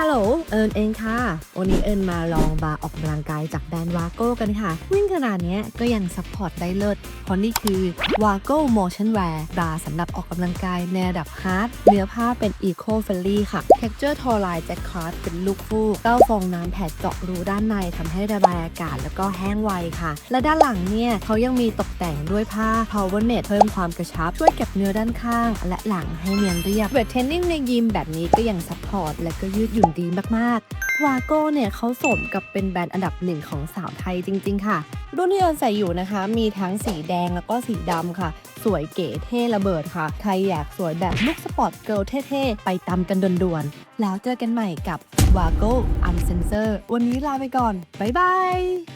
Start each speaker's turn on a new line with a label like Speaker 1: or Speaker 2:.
Speaker 1: ฮัลโหล เอิญเองค่ะ วันนี้เอิญมาลองบาร์ออกกำลังกายจากแบรนด์วาโก้กันค่ะ วิ่งขนาดนี้ก็ยังซัพพอร์ตได้เลิศเพราะนี่คือวาโก้โมชั่นแวร์บาร์สำหรับออกกำลังกายในระดับฮาร์ดเนื้อผ้าเป็นอีโคเฟลลี่ค่ะเท็กเจอร์ทอลายแจ็คคาร์ดเป็นลูกฟูกเก้าฟองน้ำแผดเจาะรูด้านในทำให้ระบายอากาศแล้วก็แห้งไวค่ะ และด้านหลังเนี่ยเขายังมีตกแต่งด้วยผ้า power net เพิ่มความกระชับ ช่วยเก็บเนื้อด้านข้าง และหลังให้เนียนเรียบเวทเทรนนิ่งในยิมแบบนี้ก็ยังซัพพอร์ตและก็ยืดหยุ่นดีมากๆ วาโก้เนี่ยเขาสมกับเป็นแบรนด์อันดับหนึ่งของสาวไทยจริง ๆ ค่ะ รุ่นที่เอิญใส่อยู่นะคะ มีทั้งสีแดงแล้วก็สีดำค่ะ สวยเก๋เท่ระเบิดค่ะ ใครอยากสวยแบบลุคสปอร์ตเกิลเท่ๆ ไปตามกันด่วนๆ แล้วเจอกันใหม่กับวาโก้อันเซนเซอร์วันนี้ลาไปก่อน บ๊ายบาย